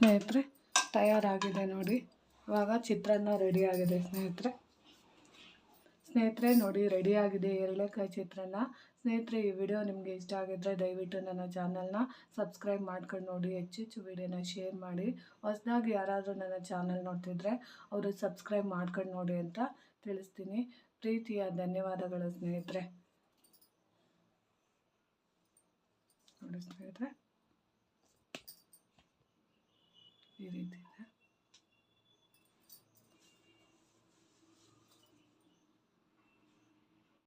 ಸ್ನೇಹಿತರೆ, ತಯಾರಾಗಿದೆ ನೋಡಿ. ಇವಾಗ ಚಿತ್ರಾನ್ನ ರೆಡಿಯಾಗಿದೆ ಸ್ನೇಹಿತರೆ. ಸ್ನೇಹಿತರೆ, ನೋಡಿ ರೆಡಿಯಾಗಿದೆ ಆಗಿದೆ ಎರಳೆಕಾಯಿ ಚಿತ್ರಾನ್ನ. ಸ್ನೇಹಿತರೆ, ಈ ವಿಡಿಯೋ ನಿಮಗೆ ಇಷ್ಟ ಆಗಿದ್ರೆ ದಯವಿಟ್ಟು ನನ್ನ ಚಾನಲ್ನ ಸಬ್ಸ್ಕ್ರೈಬ್ ಮಾಡ್ಕೊಂಡು ನೋಡಿ. ಹೆಚ್ಚು ಹೆಚ್ಚು ವಿಡಿಯೋನ ಶೇರ್ ಮಾಡಿ. ಹೊಸದಾಗಿ ಯಾರಾದರೂ ನನ್ನ ಚಾನಲ್ ನೋಡ್ತಿದ್ರೆ ಅವರು ಸಬ್ಸ್ಕ್ರೈಬ್ ಮಾಡ್ಕೊಂಡು ನೋಡಿ ಅಂತ ತಿಳಿಸ್ತೀನಿ. ಪ್ರೀತಿಯ ಧನ್ಯವಾದಗಳು ಸ್ನೇಹಿತರೆ. ನೋಡಿ ಸ್ನೇಹಿತರೆ. ಈ ರೀತಿ ಇದೆ